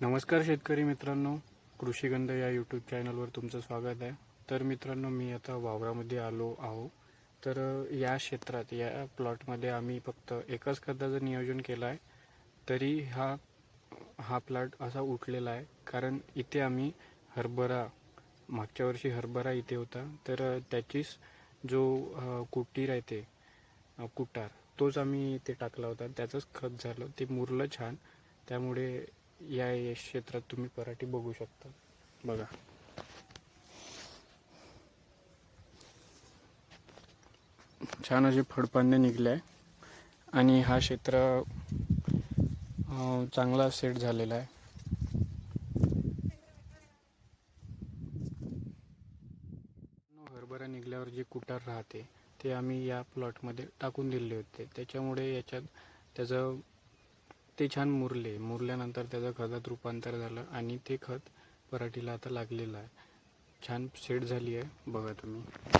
नमस्कार शेतकरी मित्रांनो कृषीगंध या यूट्यूब चॅनलवर तुमचं स्वागत आहे. तर मित्रांनो मी आता वावरामध्ये आलो आहो. तर या क्षेत्रात या प्लॉटमध्ये आम्ही फक्त एकाच खताचं नियोजन केलं आहे. तरी हा हा प्लॉट असा उठलेला आहे. कारण इथे आम्ही हरभरा मागच्या वर्षी हरभरा इथे होता. तर त्याचीच जो कुटी राहते कुटार तोच आम्ही इथे टाकला होता. त्याचंच खत झालं. ते मुरलं छान. त्यामुळे या या क्षेत्रात तुम्ही पराठी बघू शकता. बघा. छान असे फळपांडे निघले आहे आणि हा क्षेत्र चांगला सेट झालेला आहे. हरभरा निघल्यावर जे कुटार राहते ते आम्ही या प्लॉटमध्ये टाकून दिले होते. त्याच्यामुळे याच्यात त्याचं ते छान मुरले. मुरल्यानंतर त्याचं खतात रूपांतर झालं आणि ते खत पराठीला आता लागलेलं आहे. छान सेट झाली आहे बघा तुम्ही.